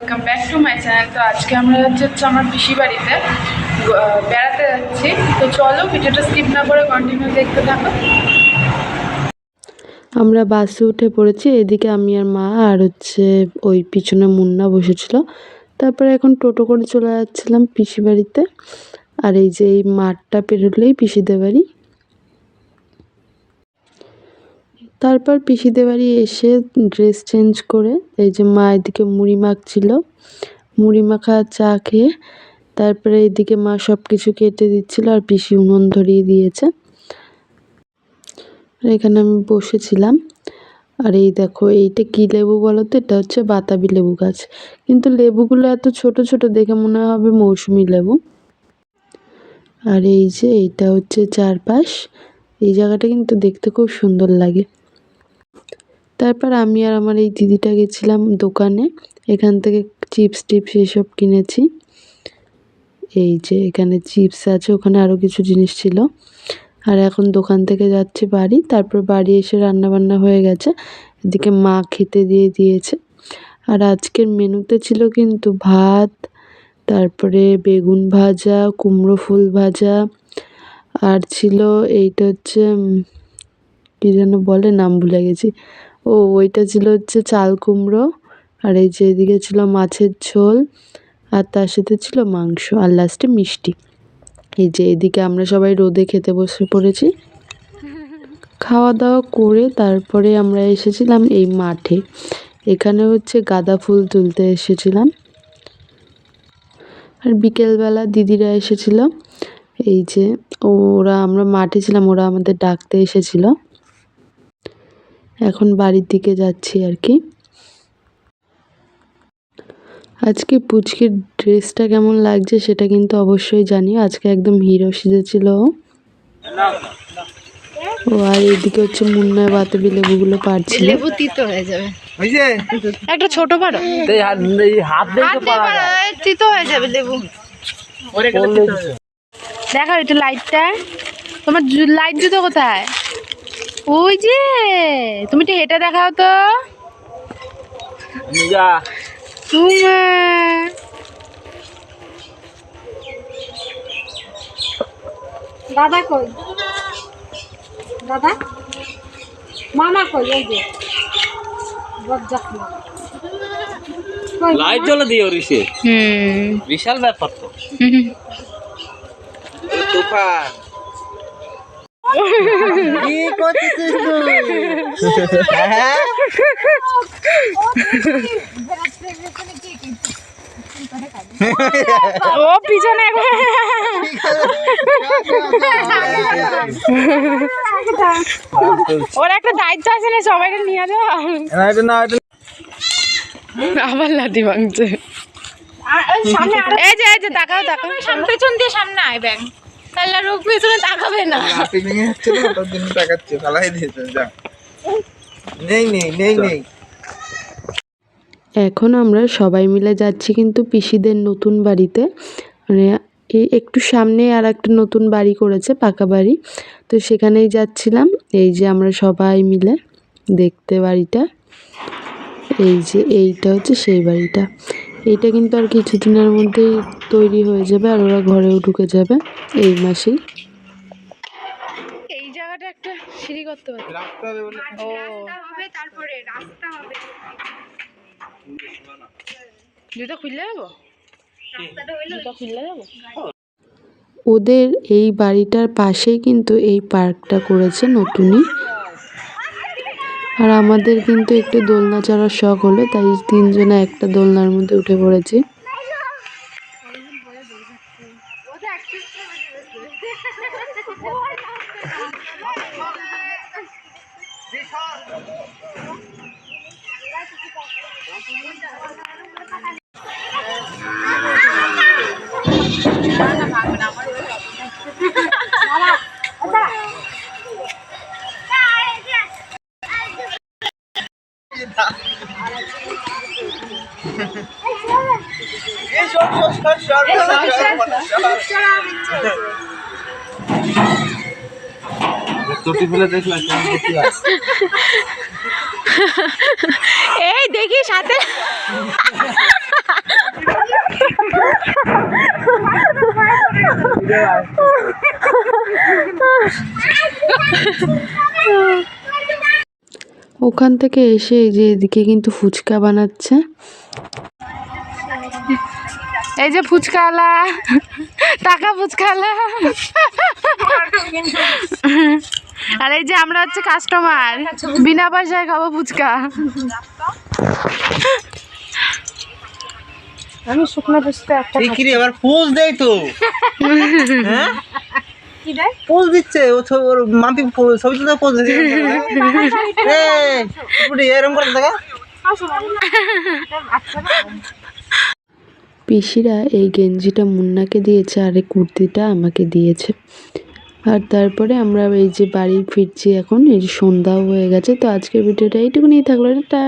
Welcome back to my channel তো আজকে আমরা যাচ্ছি হচ্ছে আমার পিসি বাড়িতে বেড়াতে যাচ্ছি। তো চলো ভিডিওটা স্কিপ না করে কন্টিনিউ দেখতে থাকো। আমরা বাসে উঠে পড়েছি, এদিকে আমি আর মা আর হচ্ছে ওই পিছনে মুন্না বসেছিল। তারপরে এখন টোটো করে চলে যাচ্ছিলাম পিসি বাড়িতে। আর এই যে এই মাঠটা পেরোলেই পিসিদের বাড়ি। তারপর পিসিদের বাড়ি এসে ড্রেস চেঞ্জ করে, এই যে মা এদিকে মুড়ি মাখছিল। মুড়ি মাখা চা খেয়ে তারপরে এদিকে মা সব কিছু কেটে দিচ্ছিল আর পিসি উনুন ধরিয়ে দিয়েছে। আর এখানে আমি বসেছিলাম। আর এই দেখো, এইটা কি লেবু বলো তো এটা হচ্ছে বাতাবি লেবু গাছ। কিন্তু লেবুগুলো এত ছোট ছোট দেখে মনে হবে মৌসুমি লেবু। আর এই যে এইটা হচ্ছে চারপাশ। এই জায়গাটা কিন্তু দেখতে খুব সুন্দর লাগে। তারপর আমি আর আমার এই দিদিটা গেছিলাম দোকানে। এখান থেকে চিপস টিপস এসব কিনেছি। এই যে এখানে চিপস আছে, ওখানে আরও কিছু জিনিস ছিল। আর এখন দোকান থেকে যাচ্ছি বাড়ি, তারপর বাড়ি এসে রান্না বান্না হয়ে গেছে। এদিকে মা খেতে দিয়ে দিয়েছে। আর আজকের মেনুতে ছিল কিন্তু ভাত, তারপরে বেগুন ভাজা, কুমড়ো ফুল ভাজা। আর ছিল এইটা হচ্ছে কী যেন বলে, নাম ভুলে গেছি। ও, ওইটা ছিল হচ্ছে চাল কুমড়ো, আর এই যে এদিকে ছিল মাছের ঝোল, আর তার সাথে ছিল মাংস, আর লাস্টে মিষ্টি। এই যে এদিকে আমরা সবাই রোদে খেতে বসে পড়েছি। খাওয়া দাওয়া করে তারপরে আমরা এসেছিলাম এই মাঠে। এখানে হচ্ছে গাঁদা ফুল তুলতে এসেছিলাম। আর বিকেলবেলা দিদিরা এসেছিল। এই যে ওরা, আমরা মাঠে ছিলাম, ওরা আমাদের ডাকতে এসেছিল। এখন বাড়ির দিকে যাচ্ছি আর কি। আজকে পুচকির ড্রেসটা কেমন লাগছে সেটা কিন্তু অবশ্যই জানি। আজকে একদম হিরো সেজেছিল ও। ও আর এদিকে হচ্ছে মুন্নায় বাতাবি লেবুগুলো পারছিল লেবু তিতো হয়ে যাবে। একটা ছোট পারো তিতো হয়ে যাবে লেবু। দেখো একটু লাইটটা তোমার লাইট জুতো কোথায়? ওই যে তুমি একটু হেঁটে দেখাও তো। যা। তোমার। দাদা কই? দাদা? মামা কই? এই যে। লাইট জ্বলে দিও রিসে বিশাল ব্যাপার তো। তুফান। কি করছিস তুই? হ্যাঁ? ও পিছনে। ওর একটা দায়িত্ব আছে না সবাইকে নিয়ে যাওয়া না এটা না এটা আবার লাঠি ভাঙছে এই যে এই যে তাকাও তাকাও। সামনে পেছন দিয়ে সামনে আয় ব্যাং। তাহলে রোগ পেছনে তাকাবে না। লাঠি ভেঙে যাচ্ছে না? তোর জন্য তাকাচ্ছে ফালাই দিয়েছে যা। নেই নেই নেই নেই। এখন আমরা সবাই মিলে যাচ্ছি কিন্তু পিসিদের নতুন বাড়িতে। মানে এই একটু সামনে আর একটা নতুন বাড়ি করেছে পাকা বাড়ি। তো সেখানেই যাচ্ছিলাম। এই যে আমরা সবাই মিলে দেখতে বাড়িটা। এই যে এইটা হচ্ছে সেই বাড়িটা। এইটা কিন্তু আর কিছুদিনের মধ্যেই তৈরি হয়ে যাবে আর ওরা ঘরেও ঢুকে যাবে এই মাসেই। এই জায়গাটা একটা সিঁড়ি করতে পারবে। রাস্তা হবে বলে ও। হবে তারপরে রাস্তা হবে। জুতো খুললে যাব? জুতো খুললে যাব? ওদের এই বাড়িটার পাশেই কিন্তু এই পার্কটা করেছে নতুনই। আর আমাদের কিন্তু একটু দোলনা চড়ার শখ হলো, তাই তিনজনে একটা দোলনার মধ্যে উঠে পড়েছি। এই দেখি সাথে। ওখান থেকে এসে এই যে এদিকে কিন্তু ফুচকা বানাচ্ছে। এই যে ফুচকালা টাকা ফুচকালা আর এই যে আমরা হচ্ছে কাস্টমার বিনা পয়সায় খাব ফুচকা। আমি শুকনো পুষতে একটা এবার পোজ দেয় তো। হ্যাঁ? পোজ দিচ্ছে ও ছ- ওর মাম্পি ছবি তুলতে পোজ দিচ্ছে। এরকম করে দেখা। পিসিরা এই গেঞ্জিটা মুন্নাকে দিয়েছে আর এই কুর্তিটা আমাকে দিয়েছে। আর তারপরে আমরা এই যে বাড়ি ফিরছি এখন এই যে সন্ধ্যাও হয়ে গেছে তো আজকের ভিডিওটা এইটুকুনি থাকল। এটা